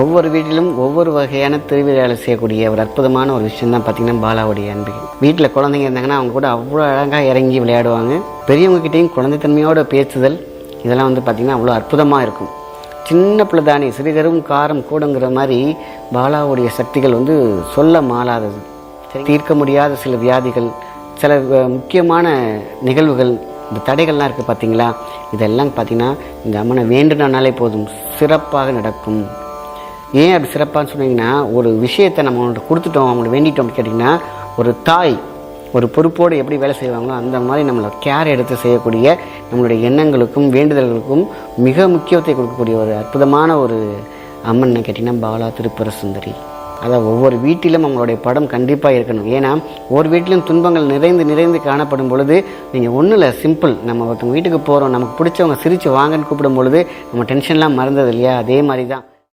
ஒவ்வொரு வீட்டிலும் ஒவ்வொரு வகையான திருவிழாவில் செய்யக்கூடிய ஒரு அற்புதமான ஒரு விஷயம் தான் பார்த்தீங்கன்னா பாலாவுடைய அன்பிகை வீட்டில் குழந்தைங்க இருந்தாங்கன்னா அவங்க கூட அவ்வளோ அழகாக இறங்கி விளையாடுவாங்க. பெரியவங்ககிட்டையும் குழந்தைத்தன்மையோடு பேசுதல் இதெல்லாம் வந்து பார்த்திங்கன்னா அவ்வளோ அற்புதமாக இருக்கும். சின்ன பிள்ளை தானே சிறுகரும் காரம் கூடங்கிற மாதிரி பாலாவுடைய சக்திகள் வந்து சொல்ல மாளாதது தீர்க்க முடியாத சில வியாதிகள் சில முக்கியமான நிகழ்வுகள் இந்த தடைகள்லாம் இருக்குது பார்த்தீங்களா? இதெல்லாம் பார்த்தீங்கன்னா இந்த அம்மனை வேண்டுனாலே போதும் சிறப்பாக நடக்கும். ஏன் அப்படி சிறப்பான்னு சொன்னீங்கன்னா ஒரு விஷயத்தை நம்ம அவங்கள்ட்ட கொடுத்துட்டோம் அவங்களுக்கு வேண்டிட்டோம் அப்படின்னு கேட்டிங்கன்னா ஒரு தாய் ஒரு பொறுப்போடு எப்படி வேலை செய்வாங்களோ அந்த மாதிரி நம்மளை கேர் எடுத்து செய்யக்கூடிய நம்மளுடைய எண்ணங்களுக்கும் வேண்டுதல்களுக்கும் மிக முக்கியத்துவத்தை கொடுக்கக்கூடிய ஒரு அற்புதமான ஒரு அம்மன் கேட்டிங்கன்னா பாலா திருப்புர சுந்தரி அதான் ஒவ்வொரு வீட்டிலும் அவங்களுடைய படம் கண்டிப்பாக இருக்கணும். ஏன்னா ஒவ்வொரு வீட்டிலும் துன்பங்கள் நிறைந்து நிறைந்து காணப்படும் பொழுது நீங்கள் ஒன்றும் இல்லை சிம்பிள் நம்ம ஒருத்தவங்க வீட்டுக்கு போகிறோம் நமக்கு பிடிச்சவங்க சிரித்து வாங்கன்னு கூப்பிடும் பொழுது நம்ம டென்ஷன்லாம் மறந்தது இல்லையா? அதே மாதிரி தான்